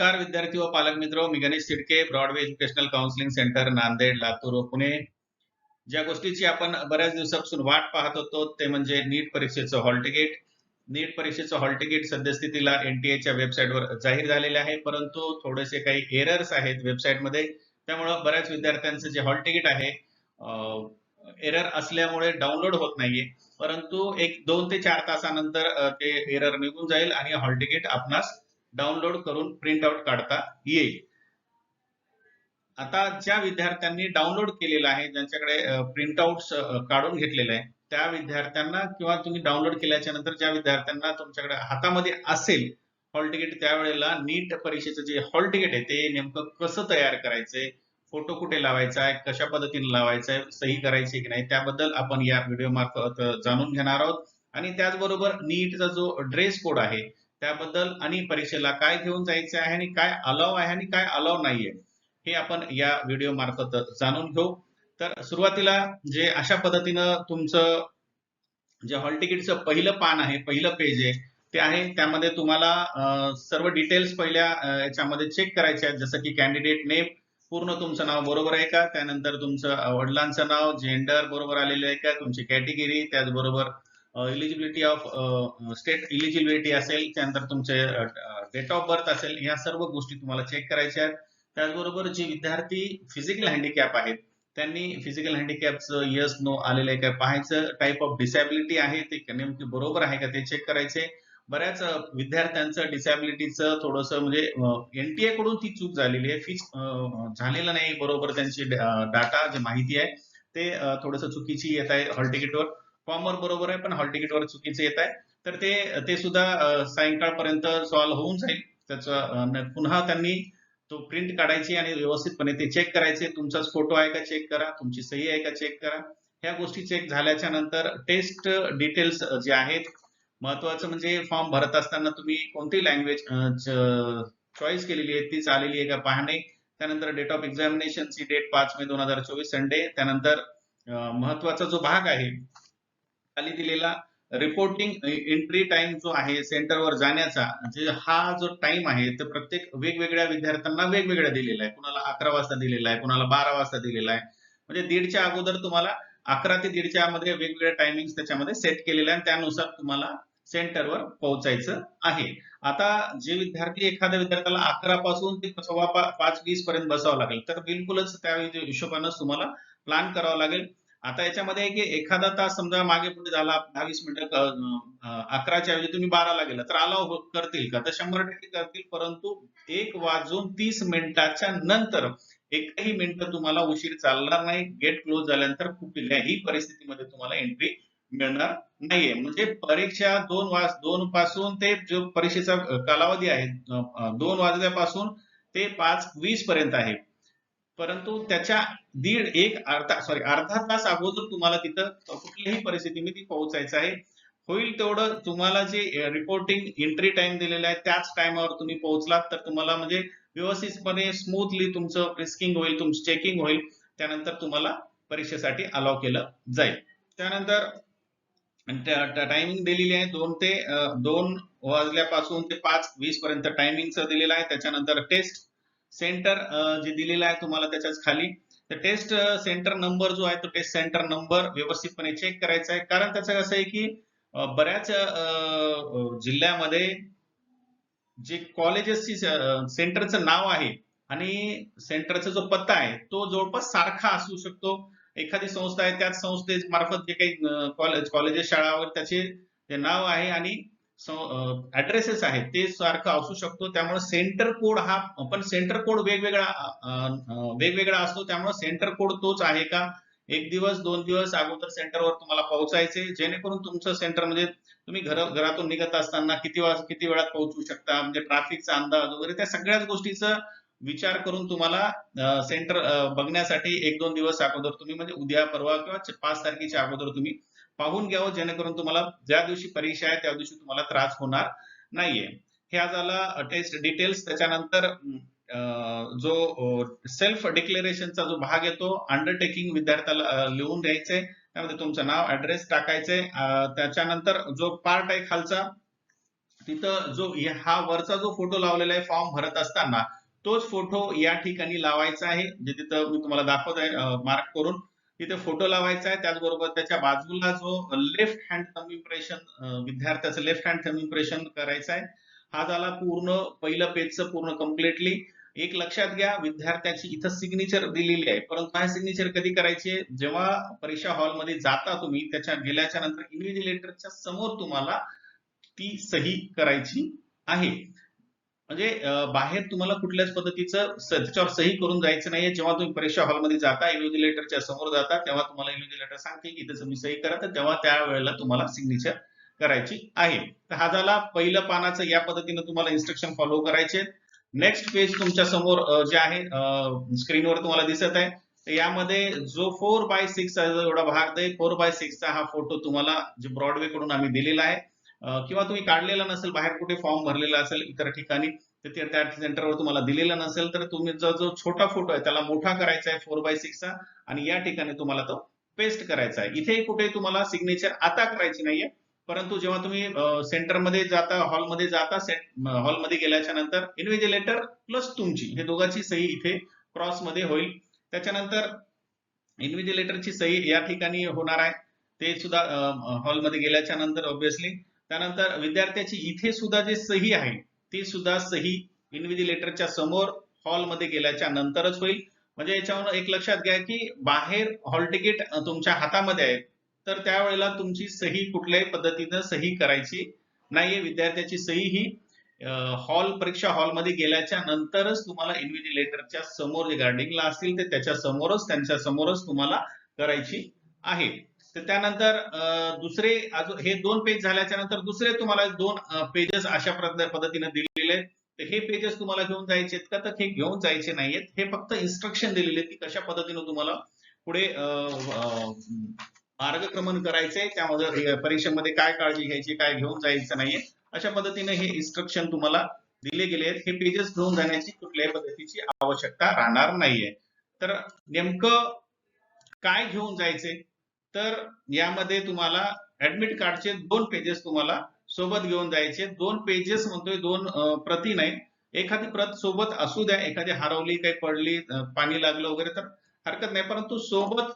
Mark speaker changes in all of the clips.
Speaker 1: नमस्कार विद्यार्थी व पालक मित्र. मी Ganesh Shidke broadway educational counselling centre Nanded Latur व पुणे. ज्या गोष्टीची आपण बऱ्याच दिवसापासून वाट पाहत होतो ते म्हणजे नीट परीक्षेचं हॉल तिकीट नीट परीक्षेचं हॉल तिकीट सद्यस्थितीला एनटीएच्या वेबसाईटवर जाहीर झालेले आहे परंतु थोडेसे काही एरर्स आहेत वेबसाईटमध्ये त्यामुळं बऱ्याच विद्यार्थ्यांचं जे हॉल तिकीट आहे एरर असल्यामुळे डाउनलोड होत नाहीये. परंतु एक दोन ते चार तासानंतर ते एरर निघून जाईल आणि हॉल तिकीट आपणास डाउनलोड करून प्रिंट आउट काढता येईल. आता ज्या विद्यार्थ्यांनी डाउनलोड केलेलं आहे ज्यांच्याकडे प्रिंट आउट काढून घेतलेलं आहे त्या विद्यार्थ्यांना किंवा तुम्ही डाउनलोड केल्याच्यानंतर ज्या विद्यार्थ्यांना तुमच्याकडे हातामध्ये असेल हॉल तिकीट त्यावेळेला नीट परीक्षेचं जे हॉल तिकीट आहे ते नेमकं कसं तयार करायचंय फोटो कुठे लावायचा आहे कशा पद्धतीने लावायचा आहे सही करायची की नाही त्याबद्दल आपण या व्हिडिओ मार्फत जाणून घेणार आहोत. आणि त्याचबरोबर नीटचा जो ड्रेस कोड आहे त्याबद्दल आणि परीक्षेला काय घेऊन जायचे आहे आणि काय अलाव आहे आणि काय अलाव नाहीये हे आपण या व्हिडिओ मार्फत जाणून घेऊ. तर सुरुवातीला जे अशा पद्धतीनं तुमचं जे हॉल तिकीटचं पहिलं पान आहे पहिलं पेज आहे ते आहे. त्यामध्ये तुम्हाला सर्व डिटेल्स पहिल्या याच्यामध्ये चेक करायचे आहेत. जसं की कॅन्डिडेट नेम पूर्ण तुमचं नाव बरोबर आहे का? त्यानंतर तुमचं वडिलांचं नाव जेंडर बरोबर आलेलं आहे का? तुमची कॅटेगरी त्याचबरोबर इलिजिबिलिटी ऑफ स्टेट इलिजिबिलिटी असेल त्यानंतर तुमचे डेट ऑफ बर्थ असेल या सर्व गोष्टी तुम्हाला चेक करायच्या आहेत. त्याचबरोबर जे विद्यार्थी फिजिकल हँडिकॅप आहेत त्यांनी फिजिकल हँडिकॅपचं यस नो आलेलं आहे काय पाहायचं टाईप ऑफ डिसॅबिलिटी आहे ते नेमके बरोबर आहे का ते चेक करायचे. बऱ्याच विद्यार्थ्यांचं डिसॅबिलिटीचं थोडंसं म्हणजे एनटीए कडून ती चूक झालेली आहे. फिक्स झालेलं नाही बरोबर त्यांची डाटा जे माहिती आहे ते थोडंसं चुकीची येत आहे हॉल तिकीटवर फॉर्मवर बरोबर आहे पण हॉल तिकीटवर चुकीचं येत आहे. तर ते ते सुद्धा सायंकाळपर्यंत सॉल्व्ह होऊन जाईल. त्याचं पुन्हा त्यांनी तो प्रिंट काढायची आणि व्यवस्थितपणे ते चेक करायचे. तुमचाच फोटो आहे का चेक करा? तुमची सही आहे का चेक करा? ह्या गोष्टी चेक झाल्याच्यानंतर टेस्ट डिटेल्स जे आहेत महत्वाचं म्हणजे फॉर्म भरत असताना तुम्ही कोणती लँग्वेज चॉईस केलेली आहे ती चालेली आहे का पाहणे. त्यानंतर डेट ऑफ एक्झामिनेशनची डेट पाच मे दोन हजार चोवीस संडे. त्यानंतर महत्त्वाचा जो भाग आहे खाली दिलेला रिपोर्टिंग एंट्री टाइम जो आहे सेंटरवर जाण्याचा म्हणजे हा जो टाइम आहे तो प्रत्येक वेगवेगळ्या विद्यार्थ्यांना वेगवेगळा दिलेला आहे. कुणाला अकरा वाजता दिलेला आहे कुणाला बारा वाजता दिलेला आहे. म्हणजे दीडच्या अगोदर तुम्हाला अकरा ते दीडच्या मध्ये वेगवेगळ्या टायमिंग त्याच्यामध्ये सेट केलेले आहे आणि त्यानुसार तुम्हाला सेंटरवर पोहोचायचं आहे. आता जे विद्यार्थी एखाद्या विद्यार्थ्याला अकरा पासून ते सव्वा पाच वीस पर्यंत बसावं लागेल तर बिलकुलच त्या हिशोबानं तुम्हाला प्लॅन करावा लागेल. आता याच्यामध्ये की एखादा तास समजा मागे पुढे झाला दहा वीस मिनिटं अकराच्या ऐवजी तुम्ही बाराला गेला तर अलाव हो, करतील का? तर शंभर टक्के करतील परंतु एक वाजून तीस मिनिटाच्या नंतर एकही मिनिट तुम्हाला उशीर चालणार नाही गेट क्लोज झाल्यानंतर कुठल्याही परिस्थितीमध्ये तुम्हाला एंट्री मिळणार नाहीये. म्हणजे परीक्षा दोन वाज दोन पासून ते जो परीक्षेचा कालावधी आहे दोन वाजल्यापासून ते पाच वीस पर्यंत आहे. परंतु त्याच्या दीड एक अर्धा सॉरी अर्धा तास अगोदर तुम्हाला तिथं कुठल्याही परिस्थितीमध्ये पोहोचायचं आहे. होईल तेवढं तुम्हाला जे रिपोर्टिंग एंट्री टाइम दिलेला आहे त्याच टाइमवर तुम्ही पोहोचलात तर तुम्हाला म्हणजे व्यवस्थितपणे स्मूथली तुमचं रिस्किंग होईल तुमचं चेकिंग होईल. त्यानंतर तुम्हाला परीक्षेसाठी अलाव केलं जाईल. त्यानंतर टायमिंग दिलेली आहे दोन ते दोन वाजल्यापासून ते पाच वीस पर्यंत टायमिंगचं दिलेलं आहे. त्याच्यानंतर टेस्ट सेंटर जे दिलेलं आहे तुम्हाला त्याच्याच खाली. तर टेस्ट सेंटर नंबर जो आहे तो टेस्ट सेंटर नंबर व्यवस्थितपणे चेक करायचा आहे. कारण त्याचं कसं आहे की बऱ्याच जिल्ह्यामध्ये जे कॉलेजेसची सेंटरचं नाव आहे आणि सेंटरचा जो पत्ता आहे तो जवळपास सारखा असू शकतो. एखादी संस्था आहे त्याच संस्थेमार्फत जे काही कॉलेज कॉलेजेस शाळा वगैरे त्याचे नाव आहे आणि ऍड्रेसेस uh, आहेत. ते सारखं असू शकतो. त्यामुळे सेंटर कोड हा पण सेंटर कोड वेगवेगळा वेगवेगळा असतो. त्यामुळे सेंटर कोड तोच आहे का? एक दिवस दोन दिवस अगोदर सेंटरवर तुम्हाला पोहोचायचे. जेणेकरून तुमचं सेंटर म्हणजे तुम्ही घर घरातून निघत असताना किती वाज किती वेळात पोहोचू शकता? म्हणजे ट्रॅफिकचा अंदाज वगैरे त्या सगळ्याच गोष्टीचा विचार करून तुम्हाला सेंटर बघण्यासाठी एक दोन दिवस अगोदर तुम्ही म्हणजे उद्या परवा किंवा पाच तारखेच्या अगोदर तुम्ही पाहून घ्यावं जेणेकरून तुम्हाला ज्या दिवशी परीक्षा आहे त्या दिवशी तुम्हाला त्रास होणार नाहीये. हे आज आला टेस्ट डिटेल्स त्याच्यानंतर अं, जो सेल्फ डिक्लेरेशनचा जो भाग येतो अंडरटेकिंग विद्यार्थ्याला लिहून द्यायचे. त्यामध्ये तुमचं नाव ऍड्रेस टाकायचे. त्याच्यानंतर जो पार्ट आहे खालचा तिथं जो हा वरचा जो फोटो लावलेला आहे फॉर्म भरत असताना तोच फोटो या ठिकाणी लावायचा आहे जे तिथं मी तुम्हाला दाखवत आहे मार्क करून. तिथे फोटो लावायचा आहे. त्याचबरोबर त्याच्या बाजूला जो लेफ्ट हँड थम इम्प्रेशन विद्यार्थ्याचं लेफ्ट हँड थम इम्प्रेशन करायचं आहे. हा झाला पूर्ण पहिलं पेजचं पूर्ण कम्प्लिटली एक लक्षात घ्या विद्यार्थ्याची इथं सिग्नेचर दिलेली आहे. परंतु हा सिग्नेचर कधी करायची? आहे? जेव्हा परीक्षा हॉलमध्ये जाता तुम्ही त्याच्या गेल्याच्यानंतर इन्व्हिजिलेटरच्या समोर तुम्हाला ती सही करायची आहे. म्हणजे बाहेर तुम्हाला कुठल्याच पद्धतीचं स- त्याच्यावर सही करून जायचं नाहीये. जेव्हा तुम्ही परीक्षा हॉलमध्ये जाता इन्व्हिजिलेटरच्या समोर जाता तेव्हा तुम्हाला इन्व्हिजिलेटर सांगते की इथं तुम्ही सही करा. तर तेव्हा त्या वेळेला तुम्हाला सिग्नेचर करायची आहे. तर हा झाला पहिलं पानाचं. या पद्धतीनं तुम्हाला इन्स्ट्रक्शन फॉलो करायचे. नेक्स्ट पेज तुमच्यासमोर जे आहे स्क्रीनवर तुम्हाला दिसत आहे. तर यामध्ये जो फोर बाय सिक्स एवढा भाग आहे फोर बाय सिक्सचा हा फोटो तुम्हाला जे ब्रॉडवे कडून आम्ही दिलेला आहे. किंवा तुम्ही काढलेला नसेल बाहेर कुठे फॉर्म भरलेला असेल इतर ठिकाणी तर त्या सेंटरवर तुम्हाला दिलेला नसेल तर तुम्ही जो जो छोटा फोटो आहे त्याला मोठा करायचा आहे फोर बाय सिक्सचा आणि या ठिकाणी तुम्हाला तो पेस्ट करायचा आहे. इथे कुठे तुम्हाला सिग्नेचर आता करायची नाहीये परंतु जेव्हा तुम्ही सेंटरमध्ये जाता हॉलमध्ये जाता हॉलमध्ये गेल्याच्यानंतर इन्व्हिजिलेटर प्लस तुमची हे दोघांची सही इथे क्रॉसमध्ये होईल. त्याच्यानंतर इन्व्हिजिलेटरची सही या ठिकाणी होणार आहे. ते सुद्धा हॉलमध्ये गेल्याच्यानंतर ऑब्विसली त्यानंतर विद्यार्थ्याची इथे सुद्धा जे सही आहे ती सुद्धा सही इन्व्हिजिलेटरच्या समोर हॉलमध्ये गेल्याच्या नंतरच होईल. म्हणजे याच्यावर एक लक्षात घ्या की बाहेर हॉल तिकीट तुमच्या हातामध्ये आहे तर त्यावेळेला तुमची सही कुठल्याही पद्धतीनं सही करायची नाहीये. विद्यार्थ्याची सही ही हॉल परीक्षा हॉलमध्ये गेल्याच्या नंतरच तुम्हाला इन्व्हिजिलेटरच्या समोर जे गार्डिंगला असतील ते त्याच्या समोरच त्यांच्या समोरच तुम्हाला करायची आहे. तर त्यानंतर अं, दुसरे अजून हे दोन पेज झाल्याच्यानंतर दुसरे तुम्हाला दोन पेजेस अशा पद्धतीने दिलेले आहेत. तर हे पेजेस तुम्हाला घेऊन जायचे आहेत का? तर हे घेऊन जायचे नाहीयेत. हे फक्त इन्स्ट्रक्शन दिलेले आहेत की कशा पद्धतीने तुम्हाला पुढे अं, मार्गक्रमण करायचंय. त्यामध्ये परीक्षेमध्ये काय काळजी घ्यायची काय घेऊन जायचं नाहीये. अशा पद्धतीने हे इन्स्ट्रक्शन तुम्हाला दिले गेले आहेत. हे पेजेस घेऊन जाण्याची कुठल्याही पद्धतीची आवश्यकता राहणार नाहीये. तर नेमकं काय घेऊन जायचे तर यामध्ये तुम्हाला ऍडमिट कार्डचे दोन पेजेस तुम्हाला सोबत घेऊन जायचे. दोन पेजेस म्हणतोय दोन प्रती नाही. एखादी प्रत सोबत असू द्या. एखादी हरवली काही पडली पाणी लागलं वगैरे तर हरकत नाही. परंतु सोबत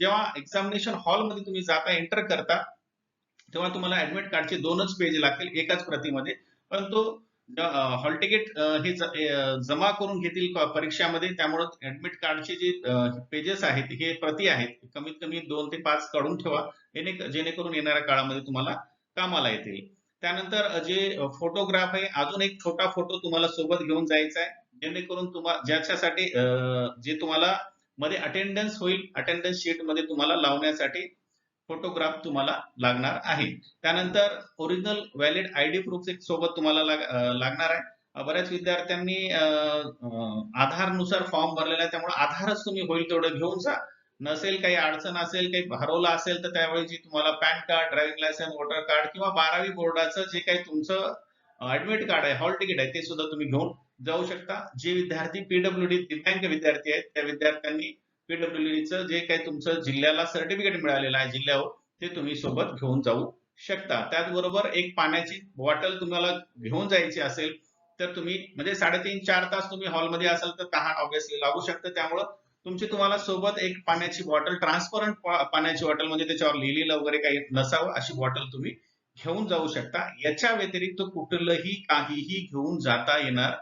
Speaker 1: जेव्हा एक्झामिनेशन हॉलमध्ये तुम्ही जाता एंटर करता तेव्हा तुम्हाला ऍडमिट कार्डचे दोनच पेज लागतील एकाच प्रतीमध्ये. परंतु हॉल तिकीट हे जमा करून घेतील परीक्षामध्ये. त्यामुळे ऍडमिट कार्डचे जे पेजेस आहेत हे प्रती आहेत. कमीत कमी दोन ते पाच काढून ठेवा. जेणेकरून येणाऱ्या काळामध्ये तुम्हाला कामाला येतील. त्यानंतर जे फोटोग्राफ आहे अजून एक छोटा फोटो तुम्हाला सोबत घेऊन जायचा आहे. जेणेकरून तुम्हाला ज्याच्यासाठी जे तुम्हाला मध्ये अटेंडन्स होईल अटेंडन्स शीटमध्ये तुम्हाला लावण्यासाठी फोटोग्राफ तुम्हाला लागणार आहे. त्यानंतर ओरिजिनल व्हॅलिड आयडी प्रूफ सोबत तुम्हाला लाग- लागणार आहे. बऱ्याच विद्यार्थ्यांनी आधारनुसार फॉर्म भरलेला आहे. त्यामुळे आधारच तुम्ही होईल तेवढं घेऊन जा. नसेल काही अडचण असेल काही हरवला असेल तर त्यावेळी तुम्हाला pan card driving licence voter card किंवा बारावी बोर्डाचं जे काही तुमचं ऍडमिट कार्ड आहे हॉल तिकीट आहे ते सुद्धा तुम्ही घेऊन जाऊ शकता. जे विद्यार्थी पीडब्ल्यूडी दिव्यांग विद्यार्थी आहेत त्या विद्यार्थ्यांनी पीडब्ल्यूडीचं जे काही तुमचं जिल्ह्याला सर्टिफिकेट मिळालेलं आहे जिल्ह्यावर ते तुम्ही सोबत घेऊन जाऊ शकता. त्याचबरोबर एक पाण्याची बॉटल तुम्हाला घेऊन जायची असेल तर तुम्ही म्हणजे साडेतीन चार तास तुम्ही हॉलमध्ये असाल तर तहान ऑब्विसली लागू शकतं. त्यामुळं तुमची तुम्हाला सोबत एक पाण्याची बॉटल ट्रान्सपरंट पाण्याची बॉटल म्हणजे त्याच्यावर लिहिलेलं वगैरे काही नसावं अशी बॉटल तुम्ही घेऊन जाऊ शकता. याच्या व्यतिरिक्त कुठलंही काहीही घेऊन जाता येणार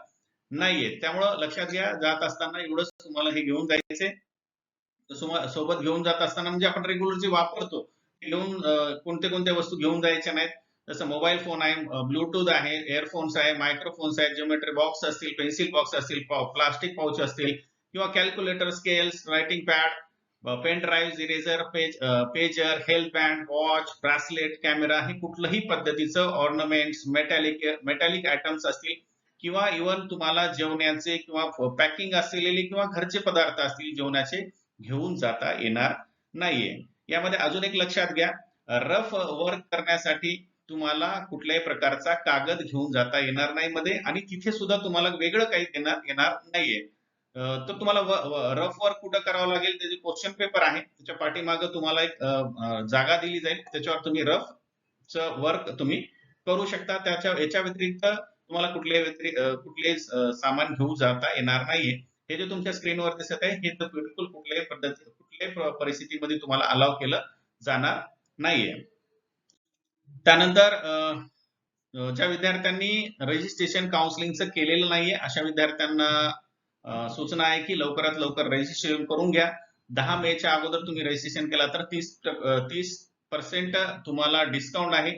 Speaker 1: नाहीये. त्यामुळं लक्षात घ्या जात असताना एवढंच तुम्हाला हे घेऊन जायचंय. सोबत घेऊन जात असताना म्हणजे आपण रेग्युलर जे वापरतो घेऊन कोणत्या कोणत्या वस्तू घेऊन जायच्या नाहीत. जसं मोबाईल फोन आहे ब्लूटूथ आहे एअरफोन्स आहे मायक्रोफोन्स आहेत ज्योमेट्री बॉक्स असतील पेन्सिल बॉक्स असतील प्लास्टिक पाऊच असतील किंवा calculator scales writing pad pen drive eraser page pager health band watch bracelet camera हे कुठलंही पद्धतीचं ऑर्नमेंट्स मेटॅलिक मेटॅलिक आयटम्स असतील किंवा इवन तुम्हाला जेवण्याचे किंवा पॅकिंग असलेले किंवा घरचे पदार्थ असतील जेवणाचे घेऊन जाता येणार नाहीये. यामध्ये अजून एक लक्षात घ्या. रफ वर्क करण्यासाठी तुम्हाला कुठल्याही प्रकारचा कागद घेऊन जाता येणार नाही मध्ये आणि तिथे सुद्धा तुम्हाला वेगळं काही देण्यात येणार नाहीये. तर तुम्हाला रफ वर्क कुठं करावं लागेल? त्याचे क्वेश्चन पेपर आहे त्याच्या पाठीमागं तुम्हाला एक जागा दिली जाईल. त्याच्यावर तुम्ही रफ च वर्क तुम्ही करू शकता. त्याच्या याच्या व्यतिरिक्त तुम्हाला कुठल्याही व्यतिरिक्त कुठलेही सामान घेऊन जाता येणार नाहीये. हे जे तुमच्या स्क्रीनवर दिसत आहे हे तर बिलकुल कुठल्याही पद्धती कुठल्याही परिस्थितीमध्ये तुम्हाला अलाव केलं जाणार नाहीये. त्यानंतर ज्या विद्यार्थ्यांनी रजिस्ट्रेशन काउन्सिलिंगचं केलेलं नाहीये अशा विद्यार्थ्यांना सूचना आहे की लवकरात लवकर रजिस्ट्रेशन करून घ्या. दहा मेच्या अगोदर तुम्ही रजिस्ट्रेशन केला तर तीस तीस पर्सेंट तुम्हाला डिस्काउंट आहे.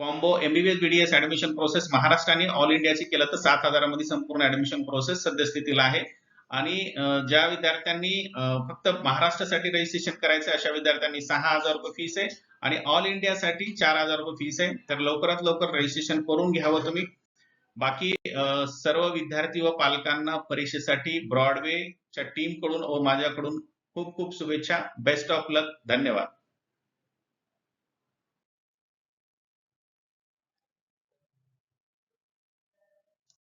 Speaker 1: Combo MBBS BDS admission process महाराष्ट्राने ऑल इंडियाची केलं तर सात हजारामध्ये संपूर्ण ऍडमिशन प्रोसेस सद्यस्थितीला आहे. आणि ज्या विद्यार्थ्यांनी फक्त महाराष्ट्रासाठी रजिस्ट्रेशन करायचं अशा विद्यार्थ्यांनी सहा हजार रुपये फीस आहे आणि ऑल इंडियासाठी चार हजार रुपये फीस आहे. तर लवकरात लवकर रजिस्ट्रेशन करून घ्यावं तुम्ही. बाकी सर्व विद्यार्थी व पालकांना परीक्षेसाठी ब्रॉडवेच्या टीमकडून व माझ्याकडून खूप खूप शुभेच्छा. बेस्ट ऑफ लक धन्यवाद.